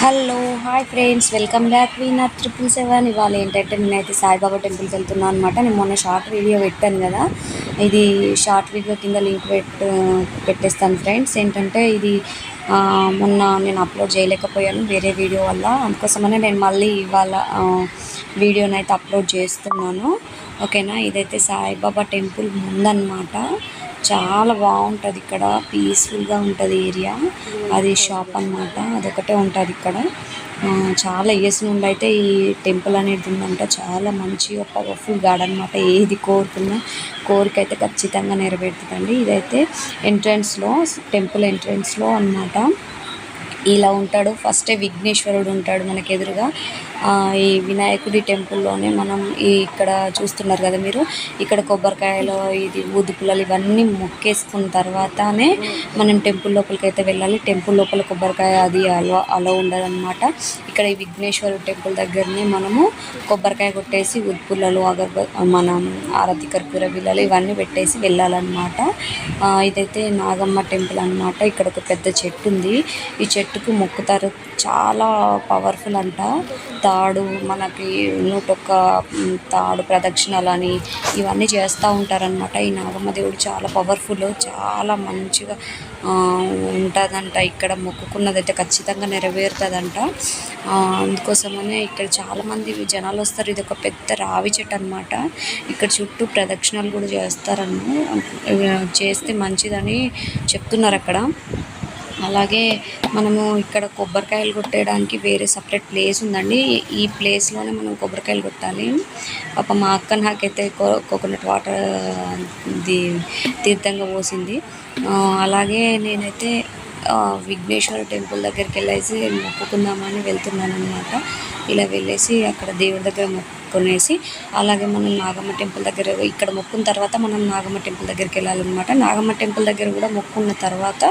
Hello hi friends. Welcome back. Veena triple seven. ఇవాళ ఏంటంటే నేనైతే సాయిబాబా టెంపుల్కి వెళ్తున్నాను అనమాట నేను మొన్న షార్ట్ వీడియో పెట్టాను కదా. ఇది షార్ట్ వీడియో కింద లింక్ పెట్ పెట్టేస్తాను ఫ్రెండ్స్. ఏంటంటే ఇది మొన్న నేను అప్లోడ్ చేయలేకపోయాను వేరే వీడియో వల్ల. అందుకోసమనే నేను మళ్ళీ ఇవాళ వీడియోనైతే వీడియోని అయితే అప్లోడ్ చేస్తున్నాను. ఓకేనా? ఇదైతే సాయిబాబా టెంపుల్ ముందన్నమాట. చాలా బాగుంటుంది ఇక్కడ. పీస్ఫుల్గా ఉంటుంది ఏరియా. అది షాప్ అన్నమాట. అదొకటే ఉంటుంది ఇక్కడ. ఆ, చాలా ఇయర్స్ నుండి అయితే ఈ టెంపుల్ అనేది ఉందంట. చాలా మంచిగా పవర్ఫుల్ గాడ్ అనమాట ఏది కోరుకున్నా కోరిక అయితే ఖచ్చితంగా నెరవేరుతుందండి. ఇదైతే ఎంట్రన్స్లో టెంపుల్ ఎంట్రన్స్లో అన్నమాట. ఇలా ఉంటాడు. ఫస్టే విఘ్నేశ్వరుడు ఉంటాడు మనకు ఎదురుగా ఈ వినాయకుడి టెంపుల్లోనే మనం ఈ ఇక్కడ చూస్తున్నారు కదా మీరు. ఇక్కడ కొబ్బరికాయలు ఇది ఊదుపుల్లలు ఇవన్నీ మొక్కేసుకున్న తర్వాతనే మనం టెంపుల్ లోపలికి అయితే వెళ్ళాలి. టెంపుల్ లోపల కొబ్బరికాయ అది అలో అలో ఉండదన్నమాట. ఇక్కడ ఈ విఘ్నేశ్వర టెంపుల్ దగ్గరనే మనము కొబ్బరికాయ కొట్టేసి ఊదు అగర్బ మనం ఆరతి కర్పూర బిల్లలు ఇవన్నీ పెట్టేసి వెళ్ళాలన్నమాట. ఇదైతే నాగమ్మ టెంపుల్ అన్నమాట. ఇక్కడ ఒక పెద్ద చెట్టు ఉంది. ఈ చెట్టుకు మొక్కుతారు. చాలా పవర్ఫుల్ అంట. తాడు మనకి నూటొక్క మ్, తాడు ప్రదక్షిణలని ఇవన్నీ చేస్తూ ఉంటారనమాట ఈ నాగమ్మ దేవుడు చాలా పవర్ఫుల్ చాలా మంచిగా ఉంటుందంట. ఇక్కడ మొక్కుకున్నదైతే ఖచ్చితంగా నెరవేరుతుందంట. అందుకోసమనే ఇక్కడ చాలామంది జనాలు వస్తారు. ఇది ఒక పెద్ద రావి చెట్టు అనమాట ఇక్కడ చుట్టూ ప్రదక్షిణలు కూడా చేస్తారని చేస్తే మంచిదని చెప్తున్నారు అక్కడ. అలాగే మనము ఇక్కడ కొబ్బరికాయలు కొట్టేయడానికి వేరే సపరేట్ ప్లేస్ ఉందండి. ఈ ప్లేస్లోనే మనం కొబ్బరికాయలు కొట్టాలి. పాప మా అక్క నాకైతే కో- కోకోనట్ వాటర్ ది తీర్థంగా పోసింది. అలాగే నేనైతే విఘ్నేశ్వర టెంపుల్ దగ్గరికి వెళ్ళేసి మొక్కుకుందామని వెళ్తున్నాను అనమాట ఇలా వెళ్ళేసి అక్కడ దేవుడి దగ్గర మొక్కునేసి అలాగే మనం నాగమ్మ టెంపుల్ దగ్గర ఇక్కడ మొక్కున్న తర్వాత మనం నాగమ్మ టెంపుల్ దగ్గరికి వెళ్ళాలన్నమాట. నాగమ్మ టెంపుల్ దగ్గర కూడా మొక్కున్న తర్వాత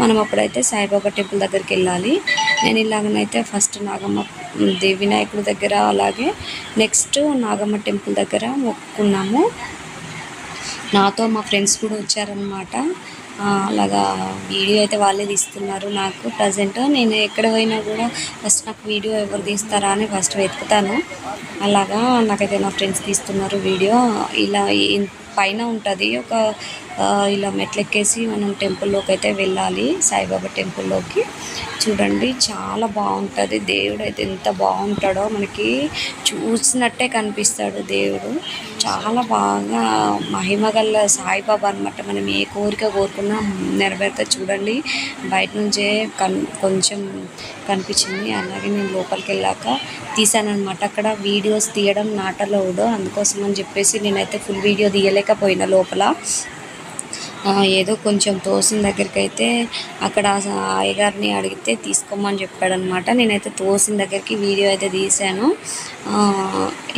మనం అప్పుడైతే సాయిబాబా టెంపుల్ దగ్గరికి వెళ్ళాలి. నేను ఇలాగనైతే ఫస్ట్ నాగమ్మ దేవి వినాయకుడి దగ్గర అలాగే నెక్స్ట్ నాగమ్మ టెంపుల్ దగ్గర మొక్కున్నాము. నాతో మా ఫ్రెండ్స్ కూడా వచ్చారనమాట అలాగా వీడియో అయితే వాళ్ళే తీస్తున్నారు నాకు ప్రజెంట్. నేను ఎక్కడ పోయినా కూడా ఫస్ట్ నాకు వీడియో ఎవరు తీస్తారా అని ఫస్ట్ వెతుకుతాను. అలాగా నాకైతే నా ఫ్రెండ్స్ తీస్తున్నారు వీడియో. ఇలా పైన ఉంటుంది ఒక ఇలా మెట్లెక్కేసి మనం టెంపుల్లోకి అయితే వెళ్ళాలి సాయిబాబా టెంపుల్లోకి. చూడండి చాలా బాగుంటుంది. దేవుడు అయితే ఎంత బాగుంటాడో మనకి చూసినట్టే కనిపిస్తాడు దేవుడు. చాలా బాగా మహిమగల సాయిబాబా అనమాట మనం ఏ కోరిక కోరుకున్నా నెరవేరుతా చూడండి. బయట నుంచే కన్ కొంచెం కనిపించింది. అలాగే నేను లోపలికి వెళ్ళాక తీసానమాట అక్కడ వీడియోస్ తీయడం నాటలోడు. అందుకోసం అని చెప్పేసి నేనైతే ఫుల్ వీడియో తీయలేకపోయినా లోపల. ఏదో కొంచెం తోసిన దగ్గరికి అయితే అక్కడ అయ్యగారిని అడిగితే తీసుకోమని చెప్పాడనమాట. నేనైతే తోసిన దగ్గరికి వీడియో అయితే తీశాను.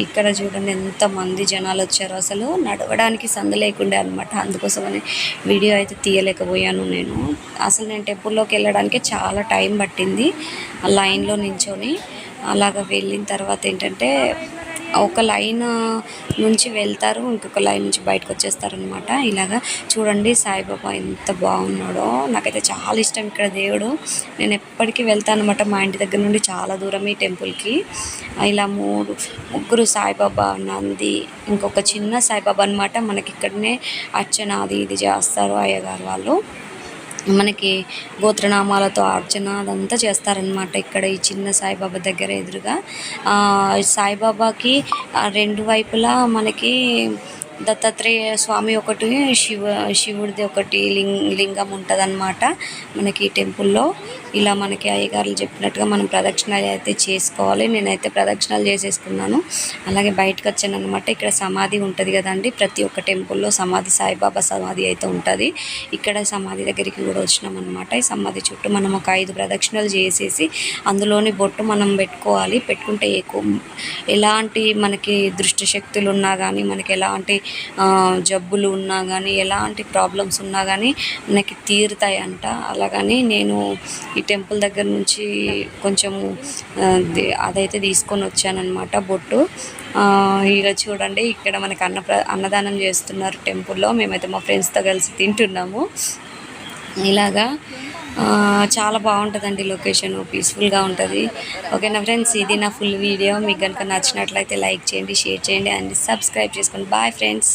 ఇక్కడ చూడండి ఎంతమంది జనాలు వచ్చారు అసలు. నడవడానికి సందు లేకుండే అనమాట. అందుకోసమని వీడియో అయితే తీయలేకపోయాను నేను. అసలు నేను టెంపుల్లోకి వెళ్ళడానికి చాలా టైం పట్టింది. ఆ లైన్లో నించొని అలాగ వెళ్ళిన తర్వాత ఏంటంటే ఒక లైన్ నుంచి వెళ్తారు ఇంకొక లైన్ నుంచి బయటకు వచ్చేస్తారనమాట ఇలాగా చూడండి సాయిబాబా ఎంత బాగున్నాడో. నాకైతే చాలా ఇష్టం ఇక్కడ దేవుడు. నేను ఎప్పటికీ వెళ్తాను అనమాట మా ఇంటి దగ్గర నుండి చాలా దూరం ఈ టెంపుల్కి. ఇలా మూడు ముగ్గురు సాయిబాబా నంది ఇంకొక చిన్న సాయిబాబా అనమాట మనకి ఇక్కడనే అర్చన అది ఇది చేస్తారు అయ్యగారు వాళ్ళు. మనకి గోత్రనామాలతో అర్చన అదంతా చేస్తారనమాట ఇక్కడ ఈ చిన్న సాయిబాబా దగ్గర ఎదురుగా. సాయిబాబాకి రెండు వైపులా మనకి దత్తాత్రేయ స్వామి ఒకటి శివ శివుడిది ఒకటి లింగ్ లింగం ఉంటుంది మనకి ఈ టెంపుల్లో. ఇలా మనకి అయ్యగారులు చెప్పినట్టుగా మనం ప్రదక్షిణాలు అయితే చేసుకోవాలి. నేనైతే ప్రదక్షిణాలు చేసేసుకున్నాను. అలాగే బయటకు వచ్చాను అనమాట ఇక్కడ సమాధి ఉంటుంది కదండి. ప్రతి ఒక్క టెంపుల్లో సమాధి సాయిబాబా సమాధి అయితే ఉంటుంది. ఇక్కడ సమాధి దగ్గరికి కూడా వచ్చినాం అనమాట ఈ సమాధి చుట్టూ మనం ఒక ఐదు ప్రదక్షిణలు చేసేసి అందులోని బొట్టు మనం పెట్టుకోవాలి. పెట్టుకుంటే ఎక్కువ ఎలాంటి మనకి దృష్టి శక్తులు ఉన్నా కానీ మనకి ఎలాంటి జబ్బులు ఉన్నా కానీ ఎలాంటి ప్రాబ్లమ్స్ ఉన్నా కానీ మనకి తీరుతాయంట. అలాగని నేను ఈ టెంపుల్ దగ్గర నుంచి కొంచెము అదైతే తీసుకొని వచ్చానమాట బొట్టు. ఆ, ఇక చూడండి ఇక్కడ మనకి అన్న అన్నదానం చేస్తున్నారు టెంపుల్లో. మేమైతే మా ఫ్రెండ్స్తో కలిసి తింటున్నాము. ఇలాగా చాలా బాగుంటుందండి లొకేషన్. పీస్ఫుల్గా ఉంటుంది. ఓకేనా ఫ్రెండ్స్? ఇది నా ఫుల్ వీడియో. మీకు కనుక నచ్చినట్లయితే లైక్ చేయండి షేర్ చేయండి అండ్ సబ్స్క్రైబ్ చేసుకోండి. Bye friends.